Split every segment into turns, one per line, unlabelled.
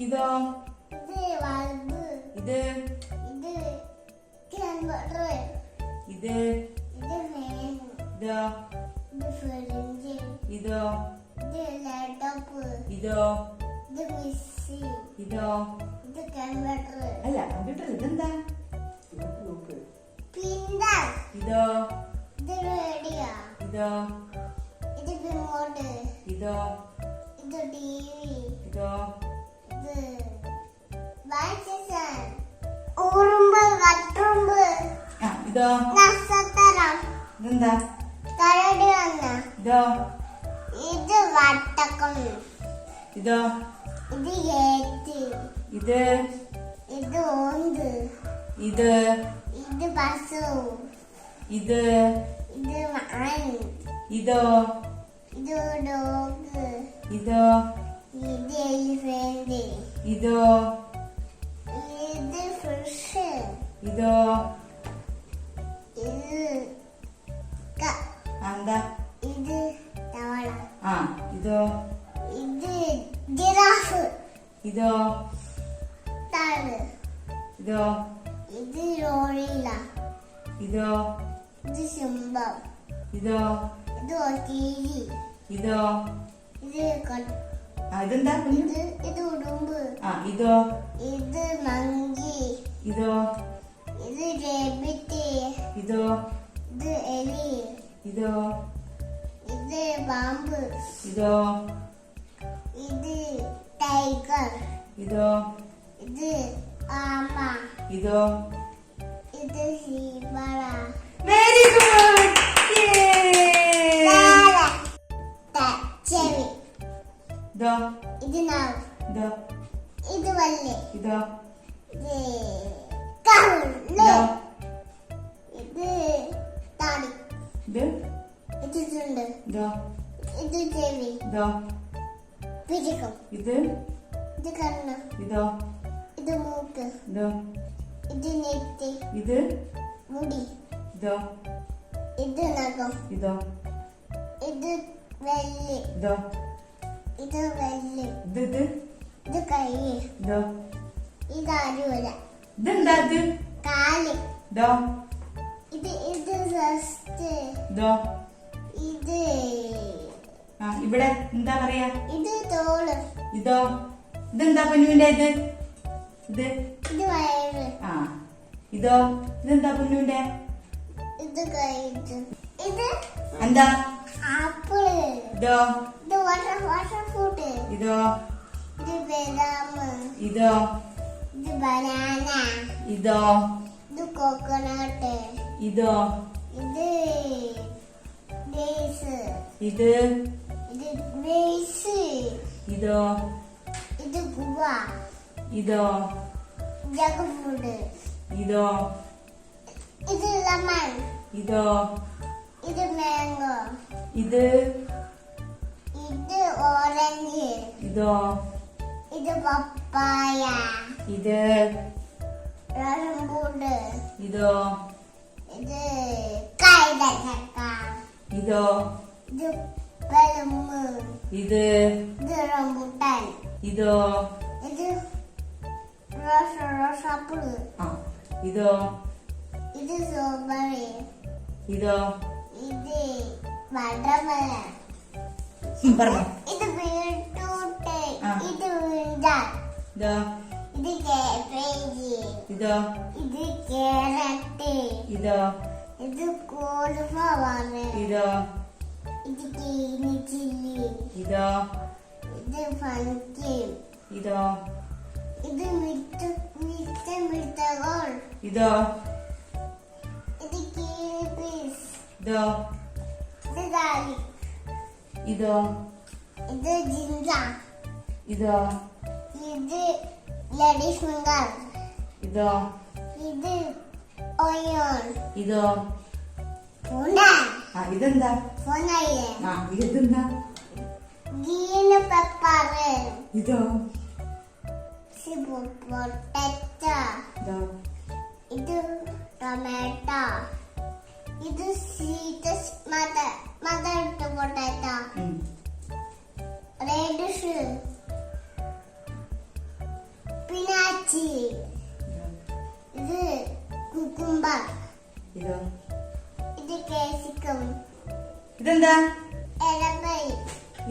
ഇതോ?
ഇത്
ഇത്?
ഇത്
ഇത്?
ഇത്
ഇതോ? അല്ല കമ്പ്യൂട്ടർ ഇതെന്താ? ഇതോ?
ഇത് റേഡിയോ.
ഇതോ?
ഇത്
ഇതോ?
ഇത് ടിവി
ഇതോ?
ഇത്. നക്ഷത്രം.
ഇതെന്താ?
കരടി വന്ന.
ഇതോ.
ഇത് വട്ടക്കം.
ഇതോ.
ഇത് ഏറ്റ്.
ഇത്.
ഇത് ഓന്ത്.
ഇത്.
ഇത് പശു.
ഇത്.
ഇത് മാൻ
ഇതോ.
ഇത് ഡോഗ്.
ഇതോ.
ഇത്?
ഇതോ? എന്താ?
ഇത്
ആ ഇതോ?
ഇത്? ജിറാഫ്
ഇതോ? ഇതോ?
ഇത്? ലോറില്ല
ഇതോ
ഇത്? സിംഹം
ഇതോ
ഇത്? ഒറ്റീരി
ഇതോ
ഇത് ക-
ആ ഇതെന്താ കുഞ്ഞു
ഇത് ഇത് ഉടുമ്പ്
ആ ഇതോ
ഇത് മങ്കി
ഇതോ
ഇത് രബിറ്റ്
ഇതോ
ഇത് എലി
ഇതോ
ഇത് പാമ്പ്
ഇതോ
ഇത് ടൈഗർ
ഇതോ
ഇത് ആമ
ഇതോ
ഇത് സീബറ
ഇത്.
നാവ്
ഇതോ.
ഇത് വല്ല്
ഇതോ.
താടി.
ഇത്
ഇത് ചുണ്ട്.
ഇതോ.
ഇത് ചെവി.
ഇതോ.
പിരികം
ഇത്
ഇത് കണ്ണ്.
ഇതോ.
ഇത് മൂക്ക്.
ഇതോ.
ഇത് നെറ്റി.
ഇത്
മുടി.
ഇതോ.
ഇത് നഖം.
ഇതോ.
ഇത് വെല്ല്
ഇതോ.
ഇത് വെല്ല്
ഇത് ഇത്?
ഇത് കൈ
ഇതോ?
ഇത് അരുവല
ഇതെന്താ ഇത്?
കാൽ.
ഇതോ?
ഇത് ഇത് ഫസ്റ്റ്
ഇതോ?
ഇത്.
ആ ഇവിടെ എന്താ പറയാ?
ഇത് തോൾ.
ഇതോ? ഇതെന്താ പൊന്നുവിന്റെ ഇത്? ഇത്?
ഇത് വയറ്.
ആ. ഇതോ? ഇതെന്താ പൊന്നുവിന്റെ
ഇത് കൈ ഇത്
എന്താ?
ആപ്പിൾ
ഇതോ?
ഇത്.
ഇത്
ബനാന.
ഇതോ.
ഇത് കോക്കനട്ട്.
ഇതോ.
ഇത് ഡേസ്
ഇത്.
ഇത് ഗ്രേസ്
ഇതോ.
ഇത് ഗുവ.
ഇതോ.
Jackfruit.
ഇതോ.
ഇത് ലെമൺ.
ഇതോ.
ഇത് മാംഗോ.
ഇത്.
ഇത് ഓറഞ്ച്.
ഇതോ?
ഇത് പപ്പായ.
ഇത്?
റംബൂട്ട്
ഇതോ?
ഇത് കൈതച്ചക്ക.
ഇതോ?
ഇത് പഴമ്
ഇത്?
ഇത് റംബൂട്ടാൻ.
ഇതോ?
ഇത് റോസ റോസാപ്പിൾ
ആ ഇതോ?
ഇത് സ്ട്രോബെറി
ഇതോ?
ഇത് വാട്ടർമെലൺ
പറഞ്ഞോ.
ഇത് ബീട്രൂട്ട്. ഇത് വിണ്ടാൻ
ഇതോ?
ഇത് കാബേജ്.
ഇതോ?
ഇത് ക്യാരറ്റ്
ഇതോ?
ഇത് കോളിഫ്ലവർ
ഇതോ?
ഇത് ഗ്രീൻ ചില്ലി.
ഇതോ?
ഇത് പഞ്ചിൻ
ഇതോ?
ഇത് മിറ്റ മിറ്റ മിറ്റകൾ
ഇതോ?
ഇത് കീരിപ്പീസ്
ഇതോ?
ഇത് ഗാർലിക്
ഇതോ?
ഇത് ജിഞ്ച.
ഇതോ?
ഇത് ലേഡീസ് ഫിംഗർ.
ഇതോ?
ഇത് ഓയോൺ.
ഇതോ?
പൂണ്ട
ആ ഇതെന്താ?
പൂണ്ടയേ
ആ ഇതെന്താ?
Green pepper.
ഇതോ?
പൊട്ടറ്റോ
ഇതോ?
ഇത് ടൊമാറ്റോ. ഇത് സ്വീറ്റ് മദർ ഇട്ട് കൊണ്ടേട്ടാ
പിനാച്ചി.
ഇത് കുക്കുംബർ.
ഇതോ?
ഇത് കേസിക്കം.
ഇതെന്താ?
എലപ്പൈ.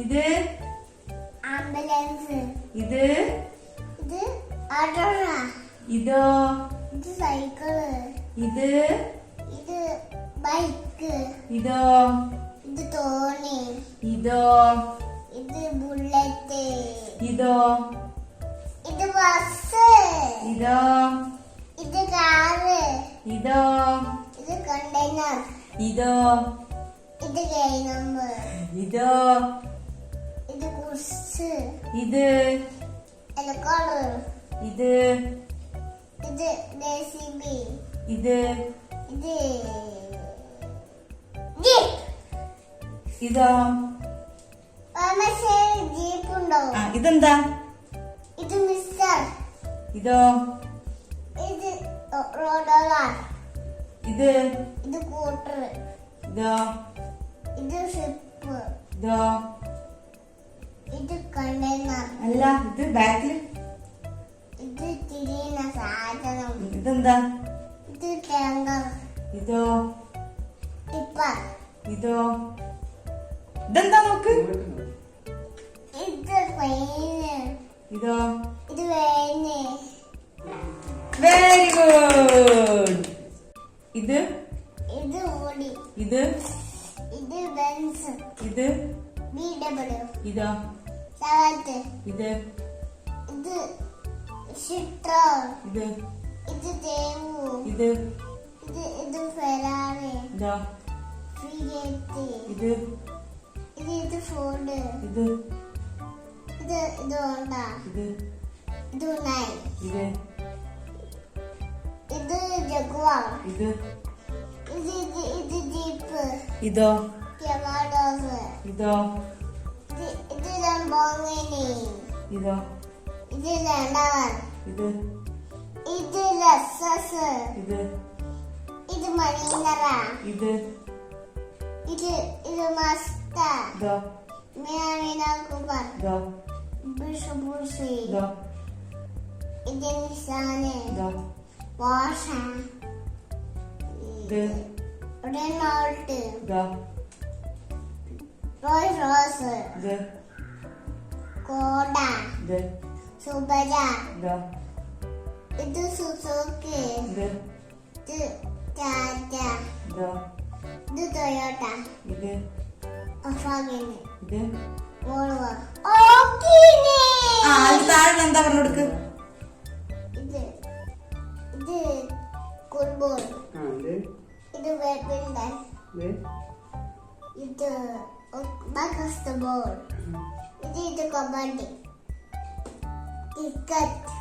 ഇത്?
ആംബുലൻസ്.
ഇത്?
ഇത് ഓട്ടോ
ഇതോ?
ഇത് സൈക്കിൾ.
ഇത്?
ഇത് ബൈക്ക്.
ഇതോ?
ഇത് തോണി.
ഇതോ?
ഇത് ബുള്ളറ്റ്.
ഇതോ?
ഇത് ബസ്.
ഇതോ?
ഇത് കാറ്.
ഇതോ?
ഇത് കണ്ടെയ്നർ
ഇതോ?
ഇത് കെ നമ്പർ
ഇതോ?
ഇത് കുർസ്
ഇത്?
എലക്കോളർ
ഇത്?
ഇത് ജെസിബി
ഇത്?
ഇത്.
ഇതോ. ഇതെന്താ?
ഇത് മിസ്റ്റർ.
ഇതോ.
ഇത്
ഇത്.
ഇത് കൂട്ടർ.
ഇതോ.
ഇത് ഷിപ്പ്
ഇതോ.
ഇത് കണ്ടെയ്നർ.
അല്ല ഇത് ബാക്കിൽ
ഇത് തിരിയുന്ന സാധനം.
ഇതെന്താ?
ഇത് ടാങ്കർ.
ഇതോ.
ടിപ്പർ.
ഇതോ. ഇതെന്താ നോക്ക്?
ഇത്
വെരി ഗുഡ് ഇത്
ഇത്? ഓടി.
ഇത്?
ഇത് ബെൻസ്.
ഇത്?
B W.
ഇതോ? ഇത്?
ഇത് ഷിട്രോൾ
ഇത്?
ഇത് തേവു
ഇത്?
ഇത് ഇത് ഫെറാറി.
ഇതോ?
ഫിയറ്റ്
ഇത്?
ഇത് ഇത്
ഇത്.
ഇത് ഇത് ഹോണ്ട
ഇത്.
ഇത് നൈൻ.
ഇത്.
ഇത് ജഗ്വാർ
ഇത്.
ഇത് ഇത് ഇത് ജീപ്പ്.
ഇതോ.
കെമാഡോസ് ഇതോ. ഇത് ലംബോങ്ങിനി.
ഇതോ.
ഇത് ലണ്ടൻ.
ഇത്.
ഇത് ലസസ്
ഇത്.
ഇത് മണീന്ദ്ര
ഇത്.
ഇത് ഇത് മസ്ത
ഇതോ
മിയാമിന കുബർ
ഇതോ
ബിഷബുഷി
ഇതോ
ഇത് നിസാന്
ഇതോ
വാഷ
ഇത്
റെനോൾട്ട്
ഇതോ
റോയ് റോസ്
ഇത്
കോഡ
ഇത്
സുബര
ഇതോ
ഇത് സുസുക്കി
ഇത്
ഇത് ടാറ്റ
ഇതോ
ഇത് ടൊയോട്ട
ഇത്
ഒഫാഗിന്
ഇത്?
വോൾവോ ഓക്കിനെ.
ആ അത് താഴെ എന്താ പറഞ്ഞു കൊടുക്ക്?
ഇത്. ഇത് ഫുട്ബോൾ
ആ, ഇത്,
ഇത് ബാഡ്മിന്റൺ.
ഇത്,
ഇത് ബാസ്കറ്റ്ബോൾ ഇത് ഇത് കബഡി. ക്രിക്കറ്റ്.